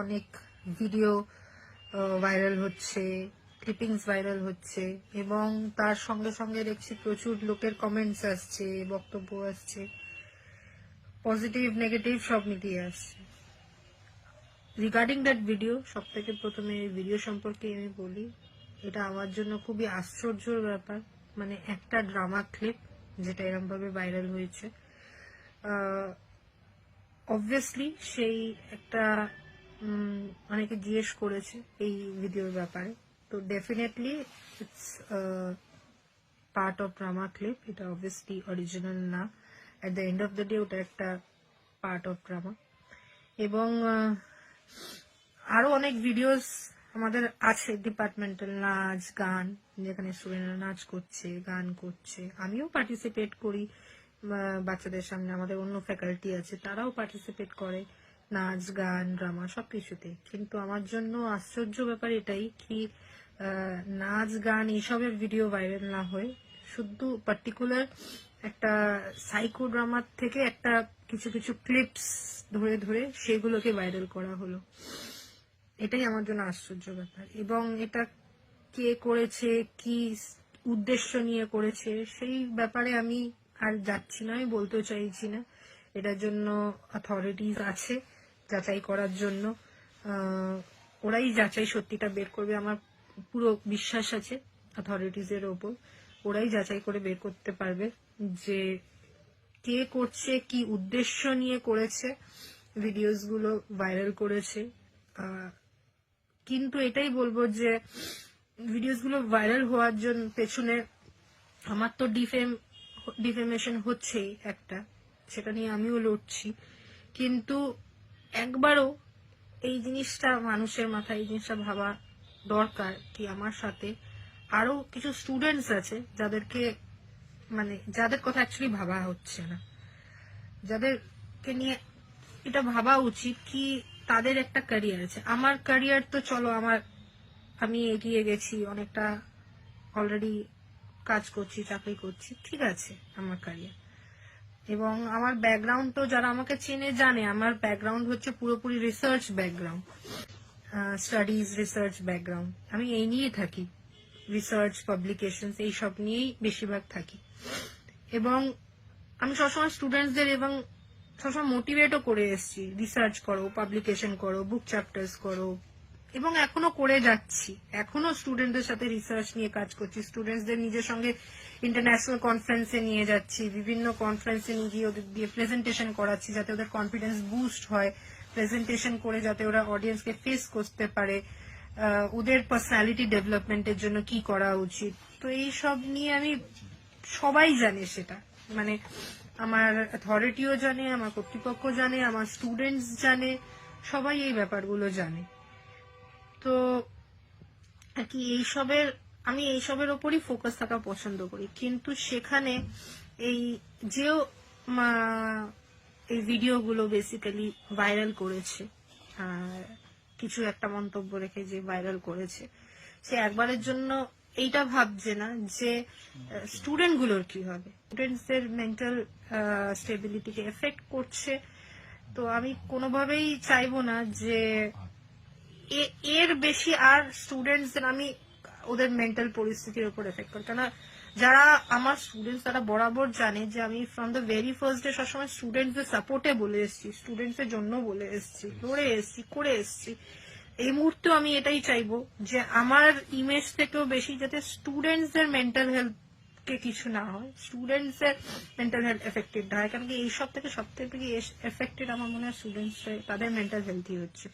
অনেক video viral হচ্ছে clippings viral হচ্ছে, এবং তার সঙ্গে সঙ্গে দেখছি প্রচুর লোকের কমেন্টস আসছে, বক্তব্য আসছে। পজিটিভ নেগেটিভ সব মিলিয়ে আসছে। রিগার্ডিং দ্যাট ভিডিও সব থেকে প্রথমে ভিডিও সম্পর্কে আমি বলি, এটা আমার জন্য খুবই আশ্চর্যর ব্যাপার। মানে একটা ড্রামা ক্লিপ যেটা এরকম ভাবে ভাইরাল হয়েছে অবভিয়াসলি সেই একটা অনেকে জিজ্ঞেস করেছে এই ভিডিওর ব্যাপারে। তো definitely it's part of drama clip এটা অবভিয়াসলি অরিজিনাল না। At the end of the day ওটা একটা পার্ট অফ ড্রামা এবং আহ, আরও অনেক ভিডিওস আমাদের আছে ডিপার্টমেন্টাল নাচ গান যেখানে স্টুডেন্টরা নাচ করছে গান করছে। আমিও পার্টিসিপেট করি বাচ্চাদের সামনে আমাদের অন্য ফ্যাকাল্টি আছে তারাও পার্টিসিপেট করে। নাচ, গান, ড্রামা সব সবকিছুতে কিন্তু আমার জন্য আশ্চর্য ব্যাপার এটাই কি নাচ, গান এইসবের ভিডিও ভাইরাল না হয়ে শুধু পার্টিকুলার একটা সাইকো ড্রামার থেকে একটা কিছু কিছু ক্লিপস ধরে ধরে সেগুলোকে ভাইরাল করা হলো। এটাই আমার জন্য আশ্চর্য ব্যাপার। এবং এটা কে করেছে, কি উদ্দেশ্য নিয়ে করেছে, সেই ব্যাপারে আমি আর যাচ্ছি না, আমি বলতে চাইছি না। এটার জন্য অথরিটিস আছে। যাচাই করার জন্য ওরাই যাচাই সত্যিটা বের করবে, আমার পুরো বিশ্বাস আছে অথরিটিস এর ওপর, ওরাই যাচাই করে বের করতে পারবে যে কে করছে, কি উদ্দেশ্য নিয়ে করেছে ভিডিওসগুলো ভাইরাল করেছে কিন্তু এটাই বলব যে ভিডিওসগুলো ভাইরাল হওয়ার জন্য পেছনে আমার তো ডিফেম ডিফেমেশন হচ্ছেই একটা, সেটা নিয়ে আমিও লড়ছি, কিন্তু একবারও এই জিনিসটা মানুষের মাথায়, এই জিনিসটা ভাবা দরকার কি আমার সাথে। আরও কিছু স্টুডেন্টস আছে যাদেরকে মানে যাদের কথা অ্যাকচুয়ালি ভাবা হচ্ছে না। যাদেরকে নিয়ে এটা ভাবা উচিত কি তাদের একটা ক্যারিয়ার আছে। আমার ক্যারিয়ার তো চলো, আমার, আমি এগিয়ে গেছি, অনেকটা অলরেডি কাজ করছি, চাকরি করছি, ঠিক আছে আমার ক্যারিয়ার এবং আমার ব্যাকগ্রাউন্ড তো যারা আমাকে চেনে জানে, আমার ব্যাকগ্রাউন্ড হচ্ছে পুরোপুরি research background studies research background আমি এই নিয়ে থাকি রিসার্চ পাবলিকেশন এইসব নিয়েই বেশিরভাগ থাকি। এবং আমি সবসময় স্টুডেন্টসদের এবং সবসময় মোটিভেটও করে এসেছি। রিসার্চ করো পাবলিকেশন করো বুক চ্যাপ্টার্স করো এবং এখনও করে যাচ্ছি। এখনও স্টুডেন্টদের সাথে রিসার্চ নিয়ে কাজ করছি। স্টুডেন্টসদের নিজের সঙ্গে ইন্টারন্যাশনাল কনফারেন্সে নিয়ে যাচ্ছি। বিভিন্ন কনফারেন্সে নিয়ে গিয়ে ওদের দিয়ে প্রেজেন্টেশন করাচ্ছি যাতে ওদের কনফিডেন্স বুস্ট হয়। প্রেজেন্টেশন করে যাতে ওরা অডিয়েন্সকে ফেস করতে পারে। ওদের পার্সোনালিটি ডেভেলপমেন্টের জন্য কি করা উচিত। তো এই সব নিয়ে আমি সবাই জানে সেটা। মানে আমার অথরিটিও জানে, আমার কর্তৃপক্ষ জানে, আমার স্টুডেন্টস জানে, সবাই এই ব্যাপারগুলো জানে। তো আর কি এইসবের, আমি এইসবের ওপরই ফোকাস থাকা পছন্দ করি। কিন্তু সেখানে এই যেও এই ভিডিওগুলো বেসিক্যালি ভাইরাল করেছে কিছু একটা মন্তব্য রেখে যে ভাইরাল করেছে, সে একবারের জন্য এইটা ভাবছে না যে স্টুডেন্টগুলোর কি হবে? স্টুডেন্টসদের মেন্টাল স্টেবিলিটিকে এফেক্ট করছে। তো আমি কোনোভাবেই চাইব না যে এর বেশি আর স্টুডেন্টসদের আমি ওদের মেন্টাল পরিস্থিতির উপর এফেক্ট করি। কেন যারা আমার স্টুডেন্টস তারা বরাবর জানে যে আমি from the very first day সবসময় স্টুডেন্টসদের সাপোর্টে বলে এসেছি স্টুডেন্টসের জন্য বলে এসেছি লড়ে এসেছি, করে এসেছি। এই মুহূর্তে আমি এটাই চাইব যে আমার ইমেজ থেকেও বেশি যাতে স্টুডেন্টসদের মেন্টাল হেলথ কে কিছু না হয় স্টুডেন্টস এর মেন্টাল হেলথ এফেক্টেড হয়। কারণ কি এইসব থেকে সব থেকে এফেক্টেড আমার মনে হয় স্টুডেন্টস তাদের মেন্টাল হেলথই হচ্ছে।